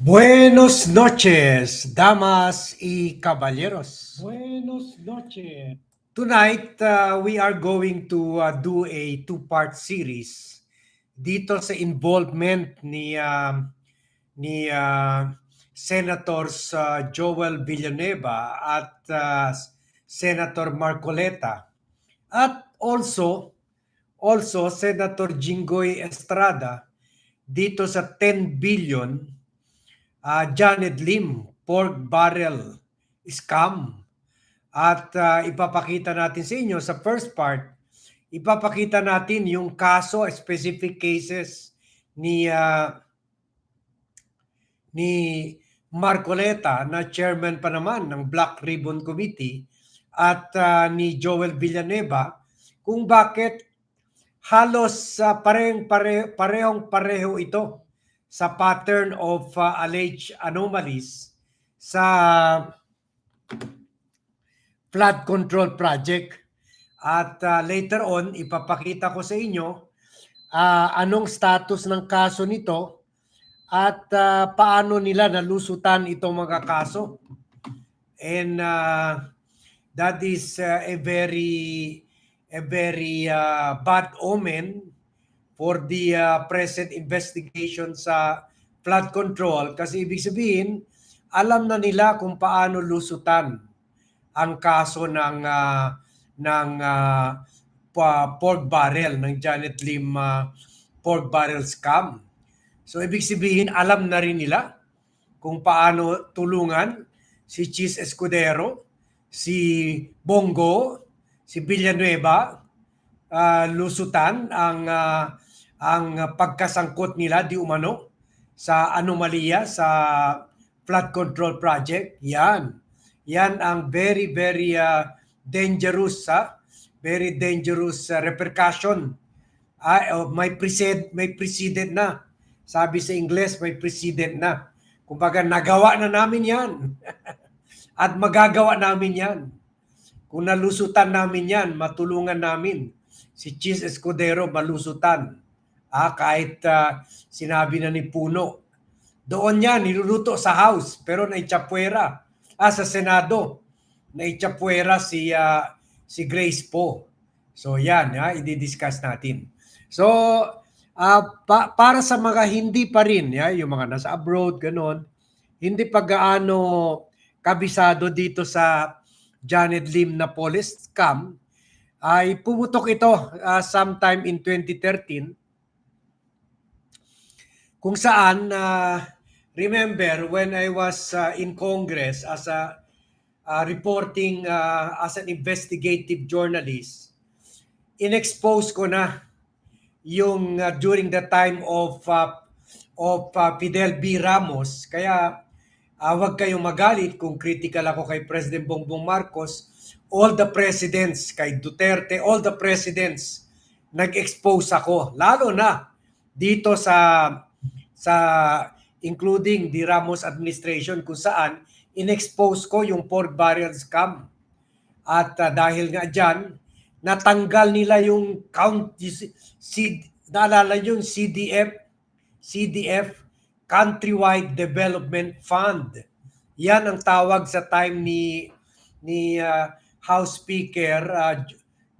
Buenos noches, damas y caballeros. Buenos noches. Tonight, uh, we are going to uh, do a two-part series dito sa involvement ni uh, ni uh, Senators uh, Joel Villanueva at uh, Senator Marcoleta at also also Senator Jinggoy Estrada dito sa 10 billion uh, Janet Lim pork barrel scam. At uh, ipapakita natin sa inyo sa first part ipapakita natin yung kaso specific cases ni uh, ni Marcoleta na chairman pa naman ng Black Ribbon Committee at uh, ni Joel Villanueva kung bakit halos uh, parehong pare, parehong pareho ito sa pattern of uh, alleged anomalies sa flood control project. At uh, later on, ipapakita ko sa inyo uh, anong status ng kaso nito at uh, paano nila nalusutan itong mga kaso. And uh, that is uh, a very a very uh, bad omen for the uh, present investigation sa flood control kasi ibig sabihin alam na nila kung paano lusutan ang kaso ng uh, ng uh, pork barrel ng Janet Lim uh, pork barrel scam. So ibig sabihin alam na rin nila kung paano tulungan si Cheese Escudero, si Bongo, si Villanueva uh, lusutan ang uh, ang pagkasangkot nila di umano sa anomalya sa flood control project. Yan. Yan ang very very uh, dangerous ha? very dangerous uh, repercussion. Uh, may precedent may precedent na. Sabi sa Ingles, may precedent na. Kumbaga nagawa na namin 'yan. At magagawa namin 'yan. Kung nalusutan namin 'yan, matulungan namin si Cheese Escudero malusutan Ah, kahit uh, sinabi na ni Puno. Doon niya, niluluto sa House, pero naitsapwera. Ah, sa Senado, naitsapwera si, uh, si Grace po. So yan, ha, i-discuss natin. So, uh, pa- para sa mga hindi pa rin, ya, yung mga nasa abroad, ganon, hindi pa gaano kabisado dito sa Janet Lim na police scam, ay pumutok ito uh, sometime in 2013 kung saan uh, remember when I was uh, in Congress as a uh, reporting uh, as an investigative journalist inexpose ko na yung uh, during the time of uh, of uh, Fidel B. Ramos. Kaya uh, wag kayong magalit kung critical ako kay President Bongbong Marcos. All the presidents kay Duterte all the presidents nag-expose ako. Lalo na dito sa sa including the Ramos administration kung saan inexpose ko yung pork barrel scam. At uh, dahil nga dyan, natanggal nila yung count, si, naalala yung CDF, CDF, Countrywide Development Fund. Yan ang tawag sa time ni ni uh, House Speaker uh,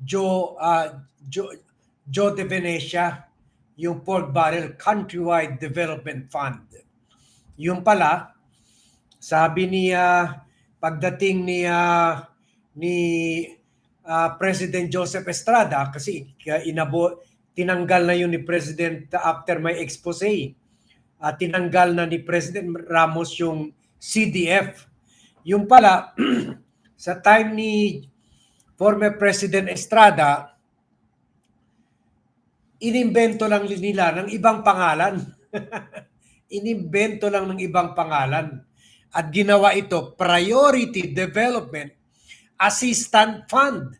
Joe uh, Joe Joe De Venecia yung pork barrel countrywide development fund. Yung pala, sabi ni uh, pagdating ni uh, ni uh, President Joseph Estrada kasi inabo tinanggal na yun ni President after my expose. Uh, tinanggal na ni President Ramos yung CDF. Yung pala sa time ni former President Estrada, inimbento lang nila ng ibang pangalan. inimbento lang ng ibang pangalan. At ginawa ito Priority Development Assistant Fund.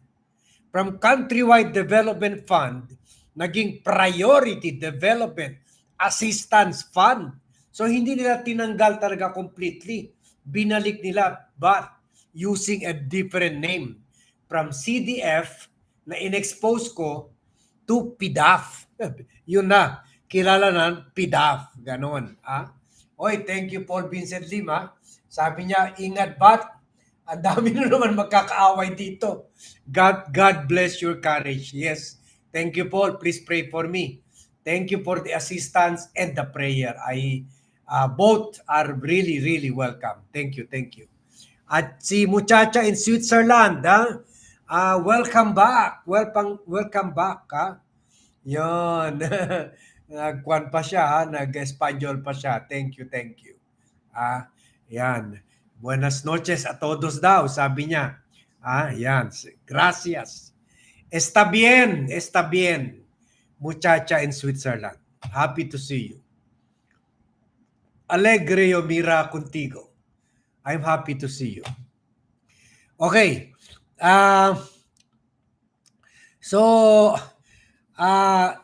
From Countrywide Development Fund, naging Priority Development Assistance Fund. So hindi nila tinanggal talaga completely. Binalik nila but using a different name. From CDF na inexpose ko to PIDAF. Yun na, kilala na PIDAF. Ganon. Ah? Oy, thank you Paul Vincent Lima. Sabi niya, ingat bat. Ang dami na naman magkakaaway dito. God, God bless your courage. Yes. Thank you Paul. Please pray for me. Thank you for the assistance and the prayer. I uh, both are really, really welcome. Thank you, thank you. At si Muchacha in Switzerland, ha? Ah, welcome back. Welcome, welcome back, ha? Yon. Nagkwan pa siya, ha? Nag-Espanyol pa siya. Thank you, thank you. Ah, yan. Buenas noches a todos daw, sabi niya. Ah, yan. Gracias. Está bien, está bien. Muchacha in Switzerland. Happy to see you. Alegre yo mira contigo. I'm happy to see you. Okay. Ah so, ah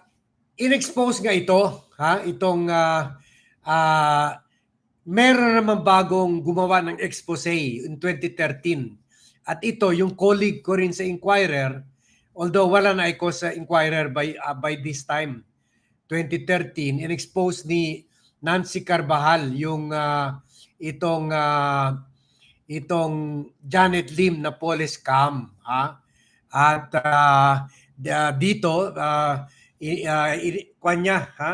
in-expose nga ito, ha? Itong ah ah, meron naman bagong gumawa ng expose in 2013. At ito, yung colleague ko rin sa Inquirer, although wala na ako sa Inquirer by, ah, by this time, 2013, in-expose ni Nancy Carvajal yung ah, itong ah, itong Janet Lim na police scam ha? At da- dito uh, niya ha?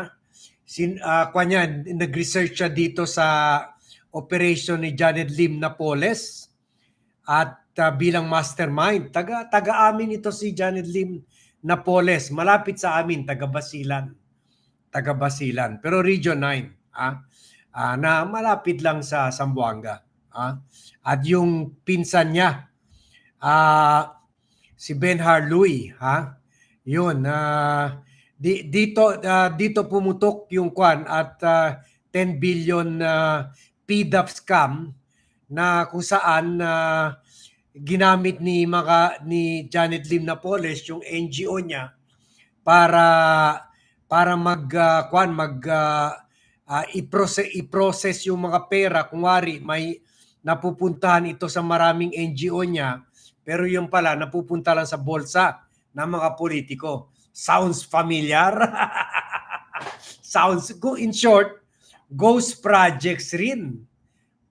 Sin uh, kwan niya nag-research siya dito sa operation ni Janet Lim na police at ah, bilang mastermind. Taga taga amin ito si Janet Lim na police malapit sa amin taga Basilan taga Basilan pero region 9 ah Ah, na malapit lang sa Zamboanga ah at yung pinsan niya ah si Benhar Louis ha? Yun ah di, dito ah, dito pumutok yung kwan at ah, 10 billion na PDAP scam na kung saan na ginamit ni mga ni Janet Lim Napoles yung NGO niya para para mag ah, kwan mag ah, ah, i-process, i-process yung mga pera. Kung wari may napupuntahan ito sa maraming NGO niya pero yung pala napupunta lang sa bolsa ng mga politiko. Sounds familiar? Sounds go in short, ghost projects rin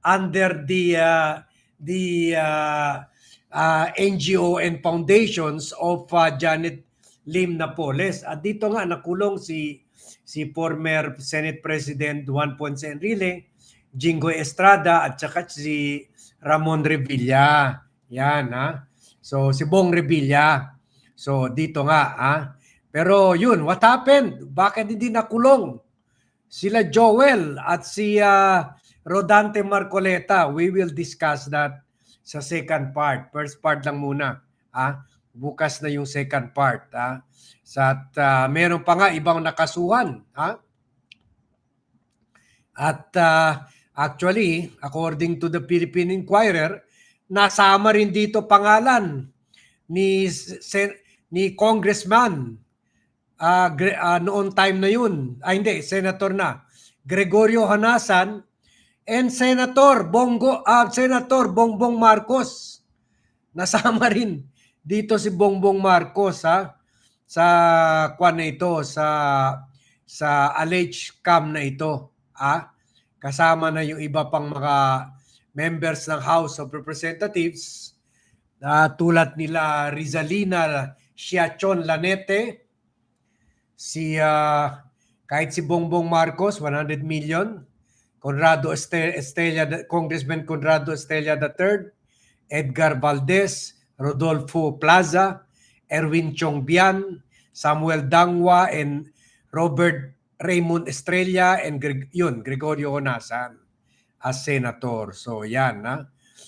under the uh, the uh, uh, NGO and foundations of uh, Janet Lim Napoles. At dito nga nakulong si si former Senate President Juan Ponce Enrile, Jingo Estrada at saka si Ramon Revilla. Yan ha. So si Bong Revilla. So dito nga ha. Pero yun, what happened? Bakit hindi nakulong? Sila Joel at si ah, Rodante Marcoleta. We will discuss that sa second part. First part lang muna. Ha? Bukas na yung second part. Ha? Sa at ah, meron pa nga ibang nakasuhan, ha? At ah, actually, according to the Philippine Inquirer, nasama rin dito pangalan ni sen- ni Congressman Gre- ah, noon time na yun. Ah, hindi, senator na. Gregorio Hanasan and Senator Bongo ah, Senator Bongbong Marcos. Nasama rin dito si Bongbong Marcos ha sa kwan na ito sa sa alleged scam na ito ah kasama na yung iba pang mga members ng House of Representatives na tulad nila Rizalina Siachon Lanete si ah, kahit si Bongbong Marcos 100 million. Conrado Este- Estella Congressman Conrado Estella III Edgar Valdez Rodolfo Plaza Erwin Chongbian, Samuel Dangwa, and Robert Raymond Estrella, and Greg, yun, Gregorio Onasan as senator. So, yan. Ha?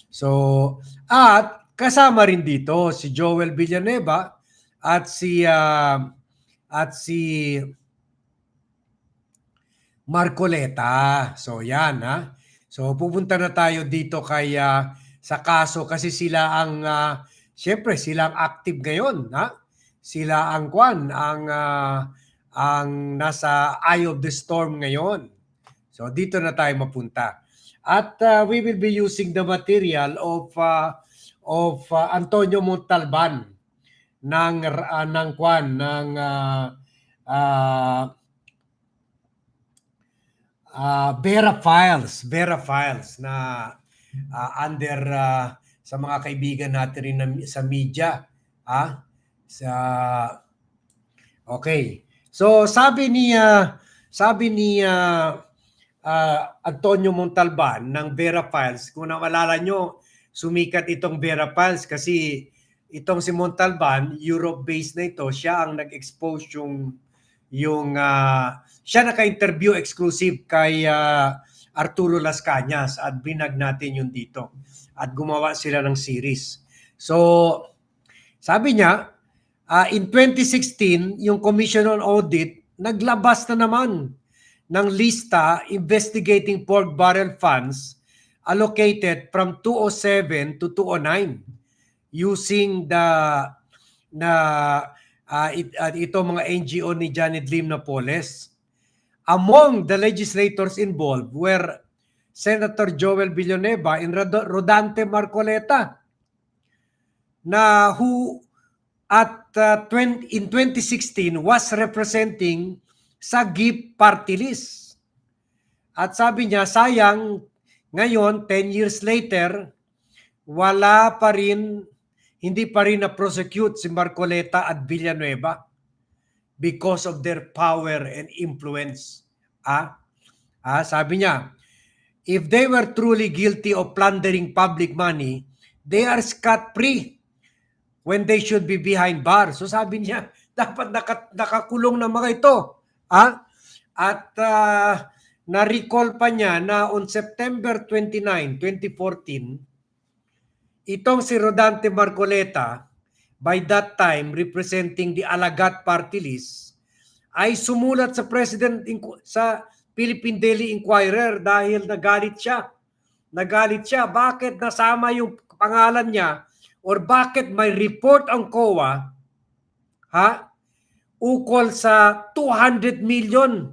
So, at kasama rin dito si Joel Villanueva at si ah, at si Marcoleta. So, yan. Ha? So, pupunta na tayo dito kay ah, sa kaso kasi sila ang ah, Siyempre, sila ang active ngayon, ha? Sila ang kwan, ang ah, ang nasa eye of the storm ngayon. So dito na tayo mapunta. At ah, we will be using the material of ah, of ah, Antonio Montalban ng ah, ng kwan ng ah, ah, ah, Vera Files, Vera Files na ah, under ah, sa mga kaibigan natin rin na- sa media, ah, sa Okay. So sabi ni ah, sabi ni ah, Antonio Montalban ng Vera Files, kung naalala nyo, sumikat itong Vera Files kasi itong si Montalban, Europe-based na ito, siya ang nag-expose yung yung ah, siya naka-interview exclusive kay ah, Arturo Las Cañas at binag natin yun dito at gumawa sila ng series. So sabi niya, ah, in 2016, yung Commission on Audit naglabas na naman ng lista investigating pork barrel funds allocated from 207 to 209 using the na ah, it, ah, ito mga NGO ni Janet Lim Napoles. Among the legislators involved were Senator Joel Villanueva and Rod- Rodante Marcoleta na who at uh, 20, in 2016 was representing sa GIP party list. At sabi niya, sayang, ngayon, 10 years later, wala pa rin, hindi pa rin na-prosecute si Marcoleta at Villanueva because of their power and influence. Ah, ah sabi niya, if they were truly guilty of plundering public money, they are scot-free when they should be behind bars. So sabi niya, dapat naka, nakakulong na mga ito. Ah? At ah, na-recall pa niya na on September 29, 2014, itong si Rodante Marcoleta, by that time representing the Alagat Party List, ay sumulat sa President sa Philippine Daily Inquirer dahil nagalit siya. Nagalit siya. Bakit nasama yung pangalan niya or bakit may report ang COA ha ukol sa 200 million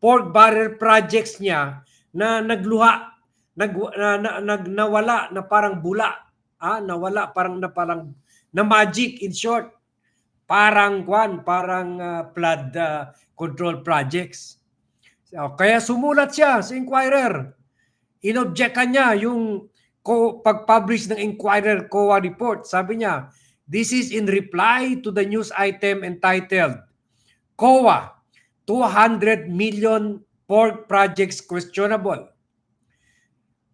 pork barrel projects niya na nagluha nag na, na, nag nawala na parang bula ah nawala parang na parang na magic in short. Parang kwan parang ah, flood ah, control projects. So, kaya sumulat siya sa Inquirer. Inobjectan niya yung pag-publish ng Inquirer COA report. Sabi niya, this is in reply to the news item entitled COA 200 million pork projects questionable.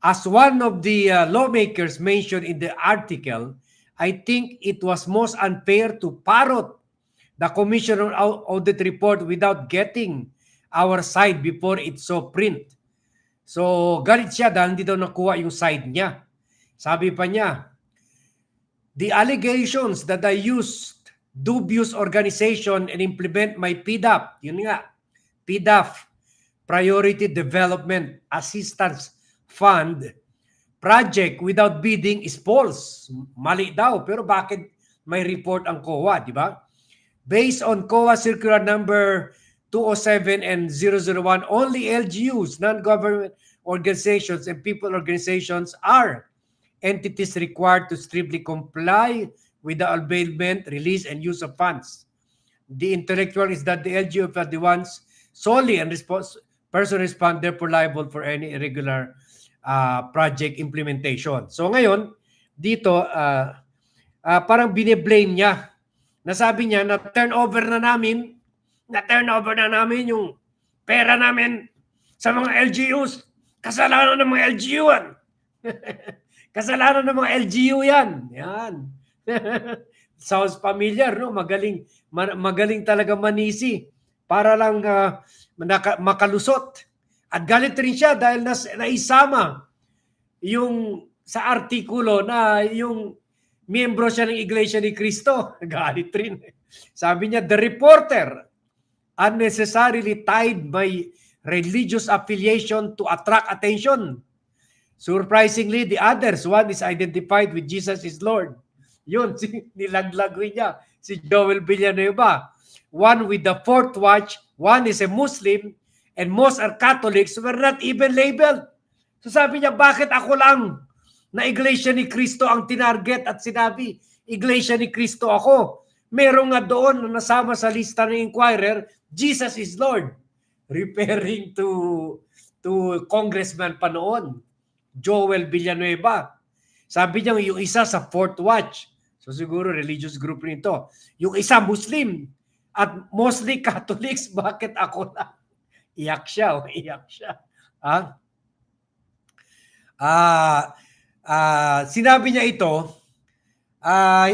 As one of the uh, lawmakers mentioned in the article, I think it was most unfair to parrot the Commission on Au- Audit report without getting our side before it saw print. So, galit siya dahil hindi daw nakuha yung side niya. Sabi pa niya, the allegations that I used dubious organization and implement my PDAP, yun nga, PDAF, Priority Development Assistance Fund, project without bidding is false. Mali daw, pero bakit may report ang COA, di ba? Based on COA Circular Number 207 and 001, only LGUs, non-government organizations, and people organizations are entities required to strictly comply with the availment, release, and use of funds. The intellectual is that the LGU are the ones solely and respons- person respond therefore liable for any irregular uh, project implementation. So ngayon, dito, uh, uh, parang bine-blame niya. Nasabi niya na turnover na namin, na turnover na namin yung pera namin sa mga LGUs. Kasalanan ng mga LGU yan. Kasalanan ng mga LGU yan. Yan. Sounds familiar, no? Magaling, ma- magaling talaga manisi para lang ah, naka- makalusot. At galit rin siya dahil nas, naisama yung sa artikulo na yung miyembro siya ng Iglesia ni Cristo. Galit rin. Sabi niya, the reporter unnecessarily tied my religious affiliation to attract attention. Surprisingly, the others, one is identified with Jesus is Lord. Yun, si, nilaglag rin niya. Si Joel Villanueva. One with the fourth watch, one is a Muslim, and most are Catholics were not even labeled. So sabi niya, bakit ako lang na Iglesia ni Cristo ang tinarget at sinabi, Iglesia ni Cristo ako. Meron nga doon na nasama sa lista ng Inquirer, Jesus is Lord. Referring to to Congressman pa noon, Joel Villanueva. Sabi niya yung isa sa Fourth Watch. So siguro religious group rin ito. Yung isa Muslim at mostly Catholics. Bakit ako lang? Iyak siya. Oh, iyak siya. Ah, ah, ah, sinabi niya ito, ah,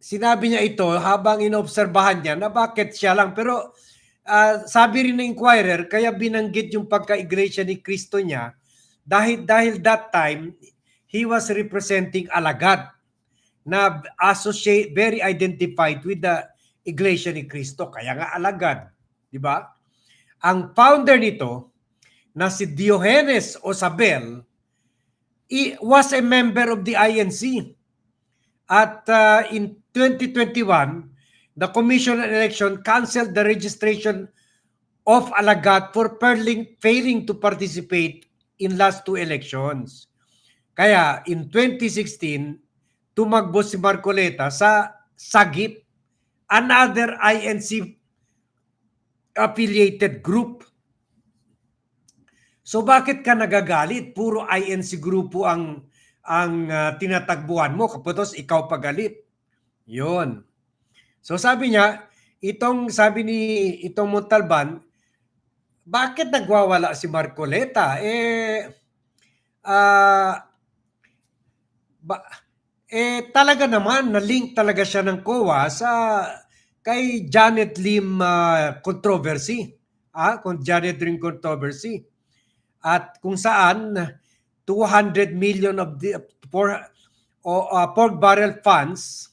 sinabi niya ito habang inobserbahan niya na bakit siya lang. Pero ah, sabi rin ng inquirer, kaya binanggit yung pagka-iglesia ni Kristo niya dahil dahil that time he was representing alagad na associate very identified with the Iglesia ni Cristo. Kaya nga alagad di ba? Ang founder nito na si Diogenes Osabel i- was a member of the INC at uh, in 2021 the Commission on Election canceled the registration of alagad for failing, failing to participate in last two elections kaya in 2016 tumakbo si Marcoleta sa Sagip, another INC affiliated group. So bakit ka nagagalit? Puro INC grupo ang ang ah, tinatagbuhan mo kapos ikaw pagalit. 'Yon. So sabi niya, itong sabi ni itong Montalban, bakit nagwawala si Marcoleta? Eh ah ba, eh talaga naman na-link talaga siya ng COA sa kay Janet Lim ah, controversy. Ah, kung Janet Lim controversy. At kung saan 200 million of the for ah, pork barrel funds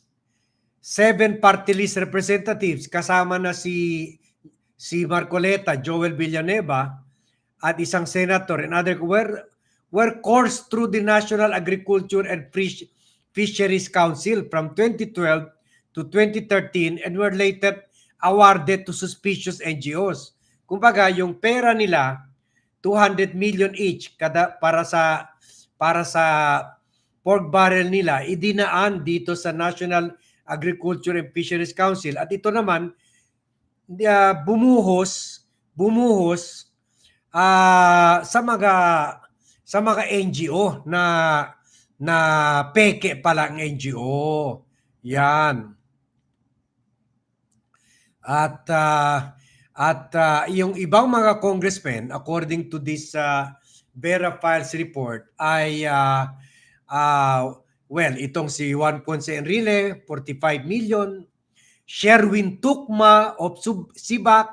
seven party list representatives kasama na si si Marcoleta, Joel Villanueva at isang senator and other were were coursed through the National Agriculture and Fish- Fisheries Council from 2012 to 2013 and were later awarded to suspicious NGOs. Kumbaga, yung pera nila 200 million each kada para sa para sa pork barrel nila idinaan dito sa National Agriculture and Fisheries Council at ito naman uh, bumuhos bumuhos ah, sa mga sa mga NGO na na peke pala ang NGO. Yan. At ah, at ah, yung ibang mga congressmen according to this uh, Vera Files report ay ah, ah, well itong si Juan Ponce Enrile 45 million Sherwin Tukma of Sub- Sibak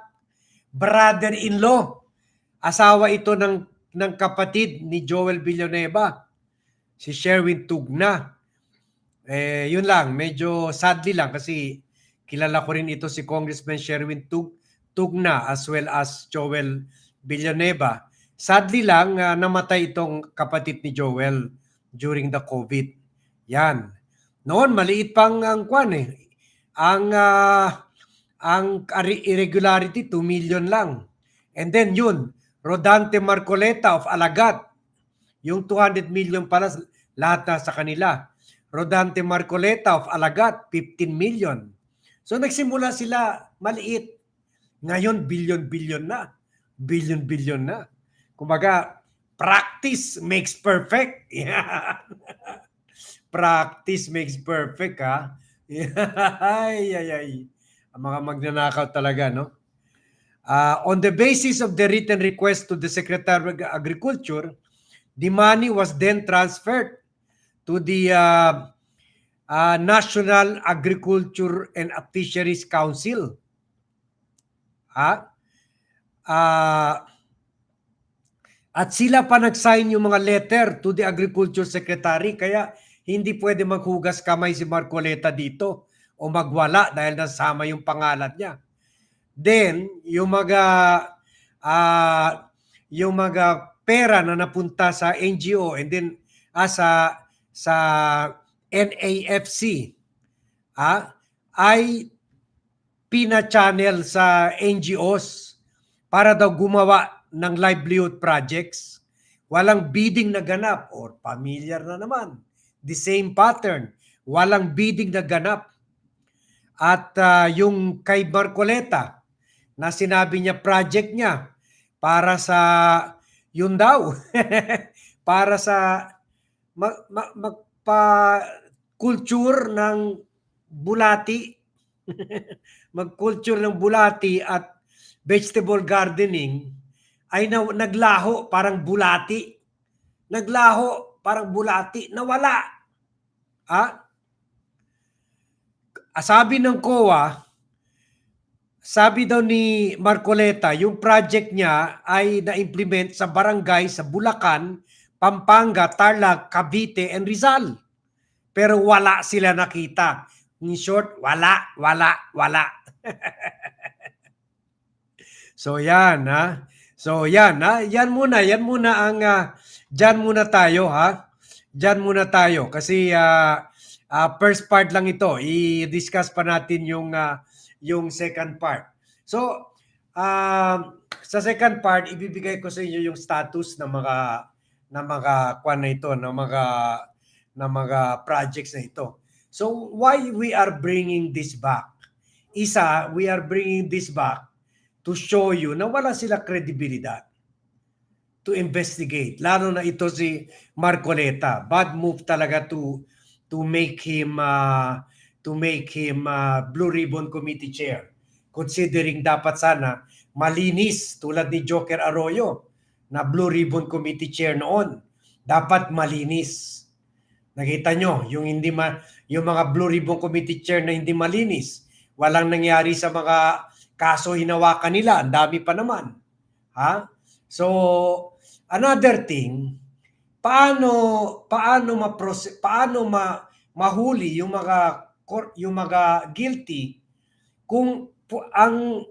brother-in-law. Asawa ito ng ng kapatid ni Joel Villanueva. Si Sherwin Tugna. Eh yun lang. Medyo sadly lang kasi kilala ko rin ito si Congressman Sherwin Tug Tugna as well as Joel Villanueva. Sadly lang ah, namatay itong kapatid ni Joel during the COVID. Yan. Noon maliit pang ang kwan eh ang ah, ang ari- irregularity 2 million lang and then yun Rodante Marcoleta of Alagat. Yung 200 million pala lahat na sa kanila. Rodante Marcoleta of Alagat, 15 million. So nagsimula sila maliit. Ngayon, billion-billion na. Billion-billion na. Kumbaga, practice makes perfect. Yan. practice makes perfect, ha? Ay, ay, ay. Ang mga magnanakaw talaga, no? Uh, on the basis of the written request to the Secretary of Agriculture, the money was then transferred to the uh, uh, National Agriculture and Fisheries Council. Ha? Ah, at sila pa nag-sign yung mga letter to the Agriculture Secretary kaya hindi pwede maghugas kamay si Marcoleta dito o magwala dahil nasama yung pangalan niya. Then, yung mga ah yung mga pera na napunta sa NGO and then ah, sa sa NAFC ah, ay pina-channel sa NGOs para daw gumawa ng livelihood projects. Walang bidding na ganap or familiar na naman. The same pattern. Walang bidding na ganap. At ah, yung kay Marcoleta, na sinabi niya project niya para sa Yun daw. Para sa mag, mag, magpa-culture ng bulati. Mag-culture ng bulati at vegetable gardening ay na, naglaho parang bulati. Naglaho parang bulati. Nawala. Ah, Sabi ng COA, sabi daw ni Marcoleta, yung project niya ay na-implement sa barangay sa Bulacan, Pampanga, Tarlac, Cavite, and Rizal. Pero wala sila nakita. In short, wala, wala, wala. so yan ha. So yan ha. Yan muna, yan muna ang uh, diyan muna tayo ha. Diyan muna tayo kasi ah, ah, first part lang ito. I-discuss pa natin yung ah, yung second part. So, um, sa second part, ibibigay ko sa inyo yung status ng mga ng mga kwan na ito, ng mga ng mga projects na ito. So, why we are bringing this back? Isa, we are bringing this back to show you na wala sila kredibilidad to investigate. Lalo na ito si Marcoleta. Bad move talaga to to make him uh, to make him uh, Blue Ribbon Committee Chair. Considering dapat sana malinis tulad ni Joker Arroyo na Blue Ribbon Committee Chair noon. Dapat malinis. Nakita nyo, yung hindi ma, yung mga Blue Ribbon Committee Chair na hindi malinis, walang nangyari sa mga kaso hinawakan nila, ang dami pa naman. Ha? So, another thing, paano paano ma paano ma, mahuli yung mga yung mga guilty kung ang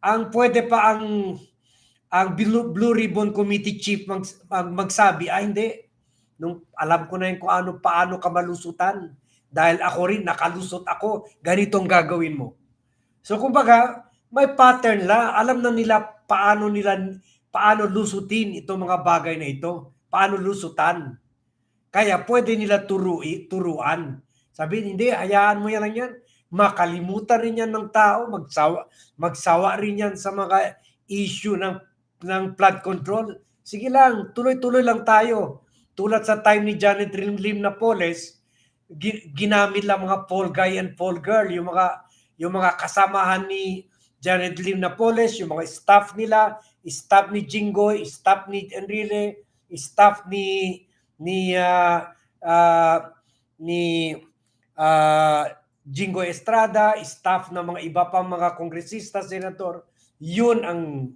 ang pwede pa ang ang Blue, Blue Ribbon Committee Chief mag, mag, magsabi, ah hindi, nung alam ko na yung kung ano, paano ka malusutan. Dahil ako rin, nakalusot ako, ganitong gagawin mo. So kumbaga, may pattern la, alam na nila paano nila, paano lusutin itong mga bagay na ito. Paano lusutan. Kaya pwede nila turui, turuan. Sabi, hindi, hayaan mo yan lang yan. Makalimutan rin yan ng tao, magsawa, magsawa rin yan sa mga issue ng, ng flood control. Sige lang, tuloy-tuloy lang tayo. Tulad sa time ni Janet Lim, Napoles, gi- ginamit lang mga fall guy and fall girl, yung mga yung mga kasamahan ni Janet Lim Napoles, yung mga staff nila, staff ni Jinggoy, staff ni Enrile, staff ni ni ah, ah, ni ah, Jinggoy Estrada, staff ng mga iba pang mga kongresista, senator, yun ang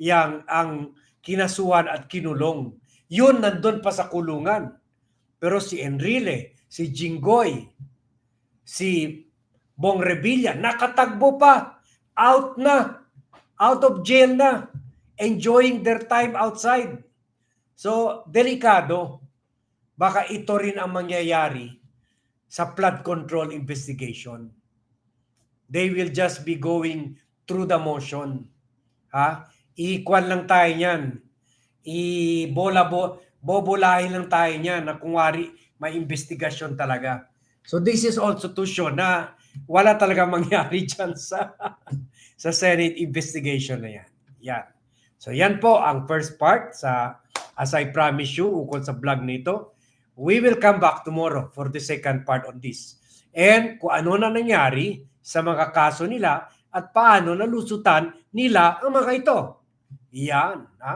yang ang kinasuhan at kinulong. Yun nandun pa sa kulungan. Pero si Enrile, si Jinggoy, si Bong Revilla, nakatagbo pa. Out na. Out of jail na. Enjoying their time outside. So, delikado. Baka ito rin ang mangyayari sa flood control investigation. They will just be going through the motion. Ha? Ikwan lang tayo niyan. I-bola bo, bobolahin lang tayo niyan na kung wari may investigasyon talaga. So this is also to show na wala talaga mangyari dyan sa sa Senate investigation na yan. Yan. So yan po ang first part sa as I promise you ukol sa vlog nito. We will come back tomorrow for the second part on this. And kung ano na nangyari sa mga kaso nila at paano nalusutan nila ang mga ito. Yan. Ha?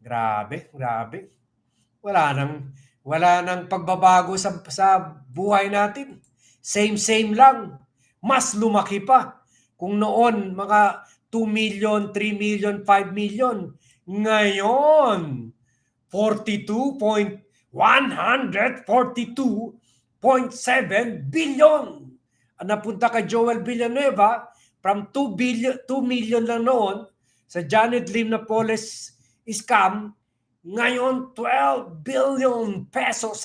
Grabe, grabe. Wala nang wala nang pagbabago sa sa buhay natin. Same same lang. Mas lumaki pa. Kung noon mga 2 million, 3 million, 5 million, ngayon 42.142.7 billion. Ang napunta kay Joel Villanueva from 2 billion 2 million lang noon sa Janet Lim Napoles scam ngayon 12 billion pesos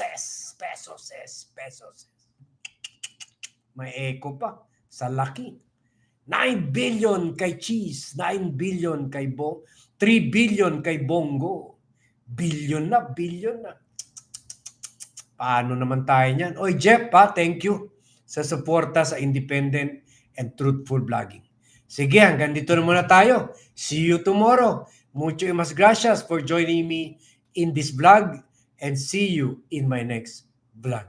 pesos pesos. May echo pa. Sa laki 9 billion kay Cheese 9 billion kay Bo 3 billion kay Bongo. Billion na billion na. Paano naman tayo niyan? Oy Jeff pa thank you sa suporta sa independent and truthful vlogging. Sige hanggang dito na muna tayo. See you tomorrow. Mucho y mas gracias for joining me in this vlog and see you in my next vlog.